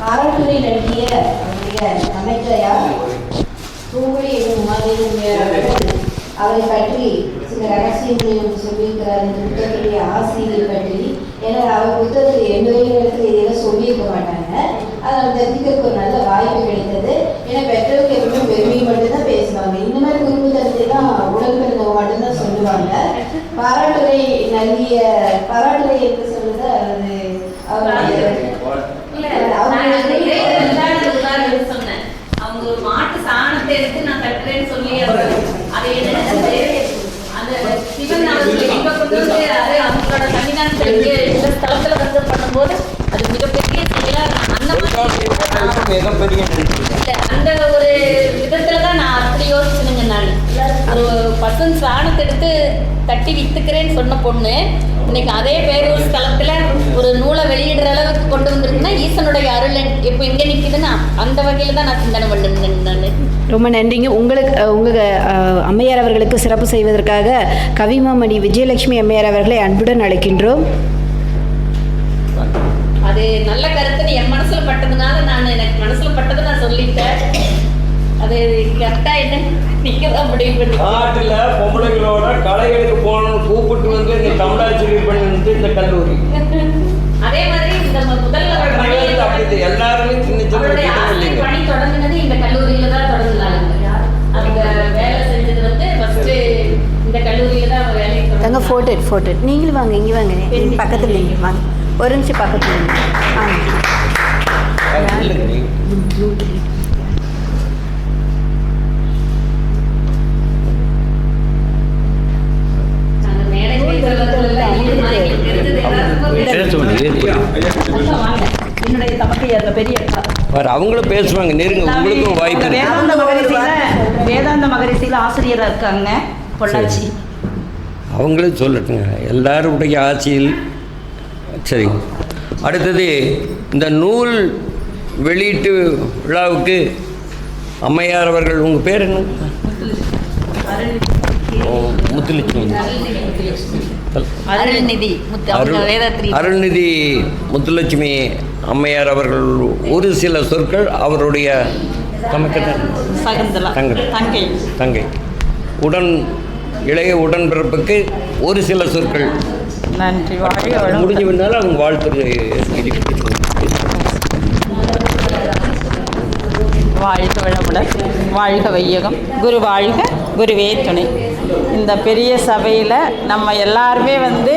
காரத்துறை நல்கிய நம்முடைய அமைச்சரையார் தூங்குடி என்னும் உமாதேவி அவர்கள் அவரை பற்றி சில ரகசியங்களை ஒன்று சொல்லியிருக்கிறார் இந்த புத்தகத்துடைய ஆசிரியரை பற்றி. ஏன்னா அவர் புத்தகத்தில் எந்த இடத்துல இதெல்லாம் சொல்லியிருக்க மாட்டாங்க. அதை தெரிஞ்சுக்கிறதுக்கு ஒரு நல்ல வாய்ப்பு கிடைத்தது. ஏன்னா பெற்றோருக்கு எப்பவுமே பெருமை மட்டும்தான் பேசுவாங்க. இந்த மாதிரி குறிப்பு தான் உடல் பிறந்தவங்க மட்டும்தான் சொல்லுவாங்க. பாராட்டுரை நல்கிய பாராட்டுரை என்று சொல்றது அது அவர் இல்ல, நான் வந்து உதாரணத்துக்கு தான் எடுத்து சொன்னேன். அவங்க ஒரு மாட்டு சாணத்தை எடுத்து நான் கட்டுறேன்னு சொல்லி அது- என்னது, அந்த சிவன் இங்க கொண்டு வந்து அது அவங்களோட சன்னிதானத்திற்கு இந்த ஸ்தலத்துல வந்து பண்ணும்போது அது மிகப்பெரிய செயலா அந்த மாதிரி அந்த ஒரு விதத்துல தான் நான் அப்படி யோசிச்சுனுங்க நான். ஒரு பசுன் சாணத்தை எடுத்து தட்டி வித்துக்கிறேன்னு சொன்ன பொண்ணு இன்னைக்கு அதே பேரூர் ஸ்தலத்துல ஒரு நூலை ஈசனுடைய அருள் இப்போ இங்க நிக்குதுன்னா அந்த வகையில தான் நான் சிந்தனை பண்ணேன் நான் ரொம்ப நன்றிங்க. உங்களுக்கு அஹ், உங்க அஹ், அம்மையார் அவர்களுக்கு சிறப்பு செய்வதற்காக கவிமாமணி விஜயலட்சுமி அம்மையார் அவர்களை அன்புடன் அழைக்கின்றோம். அது நல்ல கருத்துன்னு என் மனசுல பட்டதுனால நான் எனக்கு மனசுல பட்டதை நான் சொல்லிட்டேன். அது கரெக்டா என்ன? நீங்க தான் முடிவு பண்ணி நாட்டில் பொம்பளைங்களோட கலைகளுக்கு போகணும்னு கூப்பிட்டு வந்து இந்த தமிழாசிரியர் பண்ணி வந்து இந்த கல்லூரி. இல்லை. எல்லாருமே சின்ன சின்ன பணி தொடங்கினது இந்த கல்லூரியில தான் தொடங்கினாங்க. அந்த வேலை செஞ்சது வந்து ஃபர்ஸ்ட் இந்த கல்லூரியில தான் அவர் வேலையை தங்க தொடங்கினாங்க. ஃபோட்டோ ஃபோட்டோ நீங்களும் வாங்க இங்கே வாங்க. பக்கத்தில் நீங்க வாங்க. ஒரு நிமிஷம் பக்கத்தில் நில்லுங்க. வாங்க. பாரு அவங்களும் பேசுவாங்க நெருங்க உங்களுக்கும் வாய்ப்பு வேதாந்த மகரிஷியில வேதாந்த மகரிஷியில ஆசிரியரா இருக்காங்க பொள்ளாச்சி. அவங்களும் சொல்லட்டுங்க. எல்லாருடைய ஆட்சியில் சரிங்க அடுத்தது இந்த நூல் வெளியீட்டு விழாவுக்கு அம்மையார் அவர்கள் உங்கள் பேர் என்ன? முத்துலட்சுமி அருள்நிதி அருள்நிதி முத்துலட்சுமி அம்மையார் அவர்கள் ஒரு சில சொற்கள் அவருடைய தங்கை. தங்கை. உடன் இளைய உடன்பிறப்புக்கு ஒரு சில சொற்கள். நன்றி முடிஞ்சு. விட்டாலும் அவங்க வாழ்த்து வாழ்க வளமுடன் வாழ்க வையகம். குரு வாழ்க குருவே துணை. இந்த பெரிய சபையில் நம்ம எல்லாருமே வந்து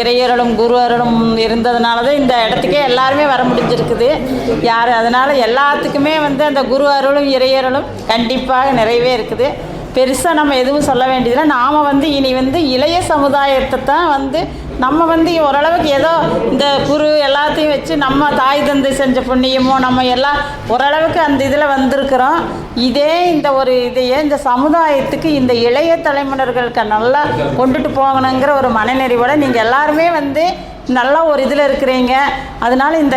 இறையருளும் குரு அருளும் இருந்ததுனால தான் இந்த இடத்துக்கே எல்லாருமே வர முடிஞ்சிருக்குது. யார் அதனால் எல்லாத்துக்குமே வந்து அந்த குரு அருளும் இறையருளும் கண்டிப்பாக நிறையவே இருக்குது. பெருசாக நம்ம எதுவும் சொல்ல வேண்டியதில்லை. நாம் வந்து இனி வந்து இளைய சமுதாயத்தை தான் வந்து நம்ம வந்து ஓரளவுக்கு ஏதோ இந்த குரு எல்லாத்தையும் வச்சு நம்ம தாய் தந்தை செஞ்ச புண்ணியமோ நம்ம எல்லாம் ஓரளவுக்கு அந்த இதில் வந்திருக்கிறோம். இதே இந்த ஒரு இதையே இந்த சமுதாயத்துக்கு இந்த இளைய தலைமுறைகளுக்கு நல்லா கொண்டுட்டு போகணுங்கிற ஒரு மனநிறைவோட நீங்கள் எல்லாருமே வந்து நல்ல ஒரு இதில் இருக்கிறீங்க. அதனால் இந்த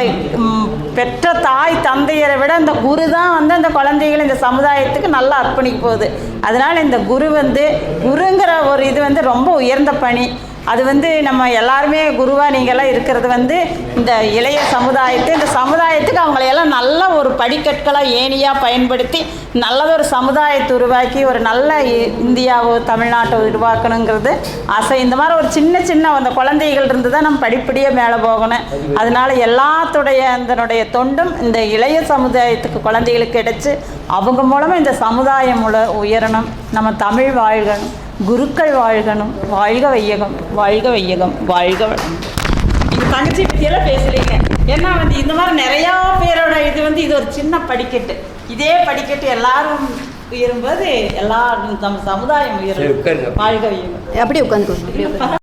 பெற்ற தாய் தந்தையரை விட இந்த குரு தான் வந்து அந்த குழந்தைகளை இந்த சமுதாயத்துக்கு நல்லா அர்ப்பணிக்க போகுது. அதனால் இந்த குரு வந்து குருங்கிற ஒரு இது வந்து ரொம்ப உயர்ந்த பணி. அது வந்து நம்ம எல்லாருமே குருவாக நீங்கள்லாம் இருக்கிறது வந்து இந்த இளைய சமுதாயத்தை இந்த சமுதாயத்துக்கு அவங்களையெல்லாம் நல்ல ஒரு படிக்கற்களாக ஏணியாக பயன்படுத்தி நல்லதொரு சமுதாயத்தை உருவாக்கி ஒரு நல்ல இ- இந்தியாவோ தமிழ்நாட்டை உருவாக்கணுங்கிறது ஆசை. இந்த மாதிரி ஒரு சின்ன சின்ன அந்த குழந்தைகள் இருந்து தான் நம்ம படிப்படியாக மேலே போகணும். அதனால எல்லாத்துடைய அதனுடைய தொண்டும் இந்த இளைய சமுதாயத்துக்கு குழந்தைகளுக்கு கிடச்சி அவங்க மூலமாக இந்த சமுதாயம் உல உயரணும். நம்ம தமிழ் வாழ்கணும். குருக்கள் வாழ்கணும் வாழ்க வையகம் வாழ்க வையகம் வாழ்க வளம் எங்கள் தங்கச்சி பற்றியெல்லாம் பேசுகிறீங்க ஏன்னா வந்து இந்த மாதிரி நிறையா பேரோட இது வந்து இது ஒரு சின்ன படிக்கட்டு. இதே படிக்கட்டு எல்லாரும் உயரும்போது எல்லாரும் நம்ம சமுதாயம் உயரும். வாழ்க வையகம். அப்படியே உட்காந்துக்கோங்க அப்படியே உட்காந்து